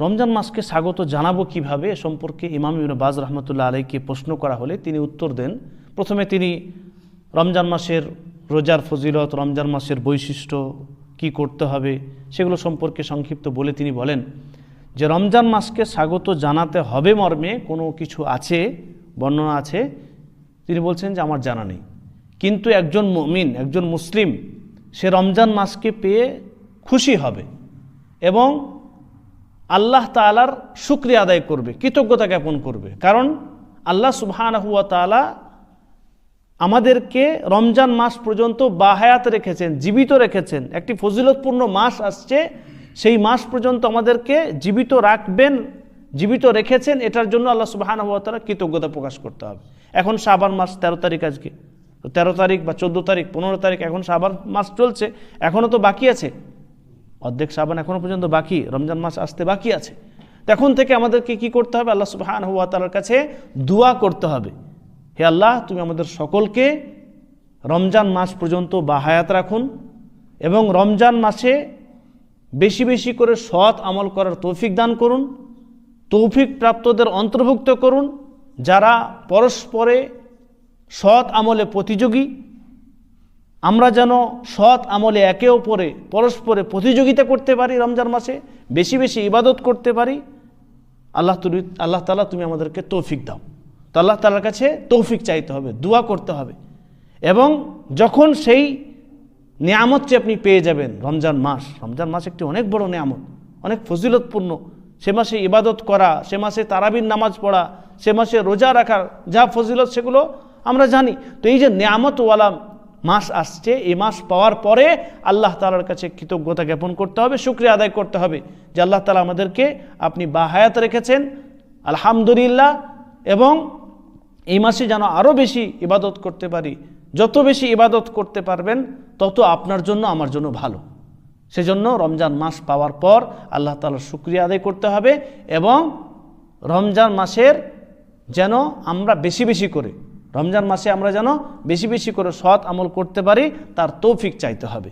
রমজান মাসকে স্বাগত জানাব কীভাবে এ সম্পর্কে ইমাম ইবনে বাজ রহমতুল্লাহ আলাইকে প্রশ্ন করা হলে তিনি উত্তর দেন। প্রথমে তিনি রমজান মাসের রোজার ফজিলত, রমজান মাসের বৈশিষ্ট্য কি করতে হবে সেগুলো সম্পর্কে সংক্ষিপ্ত বলে তিনি বলেন, যে রমজান মাসকে স্বাগত জানাতে হবে মর্মে কোনো কিছু আছে, বর্ণনা আছে? তিনি বলছেন যে আমার জানা নেই। কিন্তু একজন মুমিন, একজন মুসলিম, সে রমজান মাসকে পেয়ে খুশি হবে এবং আল্লাহ তালার শুক্রিয়া আদায় করবে, কৃতজ্ঞতা জ্ঞাপন করবে। কারণ আল্লাহ সুবহান হুয়া তালা আমাদেরকে রমজান মাস পর্যন্ত বাহায়াত রেখেছেন, জীবিত রেখেছেন। একটি ফজিলতপূর্ণ মাস আসছে, সেই মাস পর্যন্ত আমাদেরকে জীবিত রাখবেন, জীবিত রেখেছেন, এটার জন্য আল্লাহ সুবাহান হুয়া তালা কৃতজ্ঞতা প্রকাশ করতে হবে। এখন সাবান মাস তেরো তারিখ আজকে। তেরো তারিখ বা চোদ্দ তারিখ, পনেরো তারিখ, এখন সাবান মাস চলছে এখনও তো বাকি আছে। অর্ধেক সাবান এখনও পর্যন্ত বাকি, রমজান মাস আসতে বাকি আছে। তখন থেকে আমাদেরকে কি করতে হবে? আল্লাহ সুবাহান হুয়া তালার কাছে দোয়া করতে হবে। হে আল্লাহ, তুমি আমাদের সকলকে রমজান মাস পর্যন্ত বাহায়াত রাখুন এবং রমজান মাসে বেশি বেশি করে সৎ আমল করার তৌফিক দান করুন, তৌফিক প্রাপ্তদের অন্তর্ভুক্ত করুন, যারা পরস্পরে সৎ আমলে প্রতিযোগী আমরা যেন সৎ আমলে একে অপরে, পরস্পরে প্রতিযোগিতা করতে পারি রমজান মাসে, বেশি বেশি ইবাদত করতে পারি, আল্লাহ তুমি, আল্লাহ তালা তুমি আমাদেরকে তৌফিক দাও। তো আল্লাহ তালার কাছে তৌফিক চাইতে হবে, দোয়া করতে হবে। এবং যখন সেই নিয়ামতটি আপনি পেয়ে যাবেন রমজান মাস রমজান মাস একটি অনেক বড় নিয়ামত, অনেক ফজিলতপূর্ণ। সে মাসে ইবাদত করা, সে মাসে তারাবির নামাজ পড়া, সে মাসে রোজা রাখার যা ফজিলত সেগুলো আমরা জানি। তো এই যে নিয়ামতওয়ালা মাস আসছে এ মাস পাওয়ার পরে আল্লাহ তালার কাছে কৃতজ্ঞতা জ্ঞাপন করতে হবে, শুক্রিয়া আদায় করতে হবে যে আল্লাহ তালা আমাদেরকে আপনি বাহায়াত রেখেছেন, আলহামদুলিল্লাহ। এবং এই মাসে যেন আরও বেশি ইবাদত করতে পারি, যত বেশি ইবাদত করতে পারবেন, তত আপনার জন্য, আমার জন্য ভালো। সেজন্য রমজান মাস পাওয়ার পর আল্লাহ তালার শুক্রিয়া আদায় করতে হবে এবং রমজান মাসের যেন আমরা বেশি বেশি করে রমজান মাসে আমরা যেন বেশি বেশি করে সৎ আমল করতে পারি, তার তৌফিক চাইতে হবে।